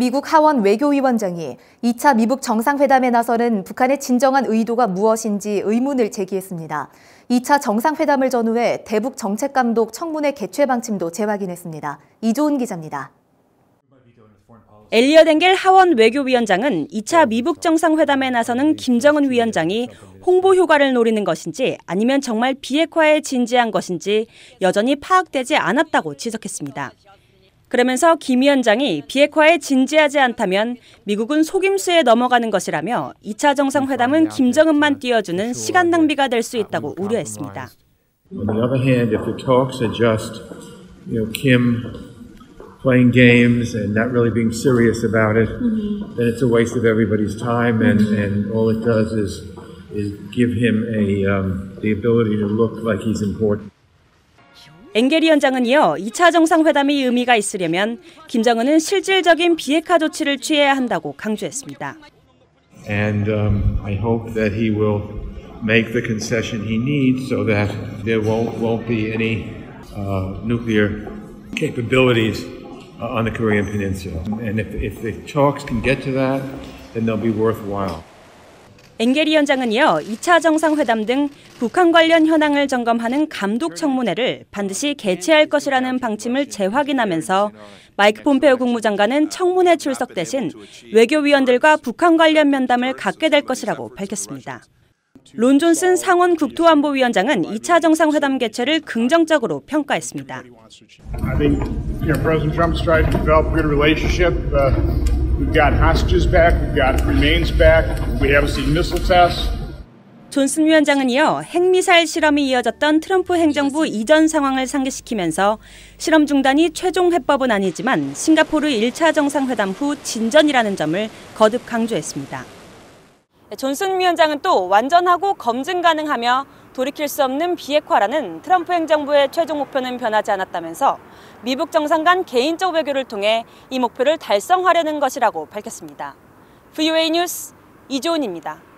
미국 하원 외교위원장이 2차 미북 정상회담에 나서는 북한의 진정한 의도가 무엇인지 의문을 제기했습니다. 2차 정상회담을 전후해 대북 정책감독 청문회 개최 방침도 재확인했습니다. 이조은 기자입니다. 엘리엇 앵겔 하원 외교위원장은 2차 미북 정상회담에 나서는 김정은 위원장이 홍보 효과를 노리는 것인지 아니면 정말 비핵화에 진지한 것인지 여전히 파악되지 않았다고 지적했습니다. 그러면서 김 위원장이 비핵화에 진지하지 않다면 미국은 속임수에 넘어가는 것이라며 2차 정상회담은 김정은만 띄워주는 시간 낭비가 될 수 있다고 우려했습니다. On the other hand, if the talks are just, you know, Kim playing games and not really being serious about it, mm-hmm. then it's a waste of everybody's time, and, mm-hmm. and all it does is is give him a um, the ability to look like he's important. 엥게리 위원장은 이어 2차 정상회담이 의미가 있으려면 김정은은 실질적인 비핵화 조치를 취해야 한다고 강조했습니다. And um, I hope that he will make the concession he needs so that there won't, won't be any uh, nuclear capabilities on the Korean Peninsula. And if, if the talks can get to that, then they'll be worthwhile. 엥게리 위원장은 이어 2차 정상회담 등 북한 관련 현황을 점검하는 감독 청문회를 반드시 개최할 것이라는 방침을 재확인하면서 마이크 폼페오 국무장관은 청문회 출석 대신 외교위원들과 북한 관련 면담을 갖게 될 것이라고 밝혔습니다. 론 존슨 상원 국토안보위원장은 2차 정상회담 개최를 긍정적으로 평가했습니다. I think you know, We've got hostages back. We've got remains back. We haven't seen missile tests. 존슨 위원장은 이어 핵미사일 실험이 이어졌던 트럼프 행정부 이전 상황을 상기시키면서 실험 중단이 최종 해법은 아니지만 싱가포르 1차 정상회담 후 진전이라는 점을 거듭 강조했습니다. 존슨 위원장은 또 완전하고 검증 가능하며 돌이킬 수 없는 비핵화라는 트럼프 행정부의 최종 목표는 변하지 않았다면서 미북 정상 간 개인적 외교를 통해 이 목표를 달성하려는 것이라고 밝혔습니다. VOA 뉴스 이조은입니다.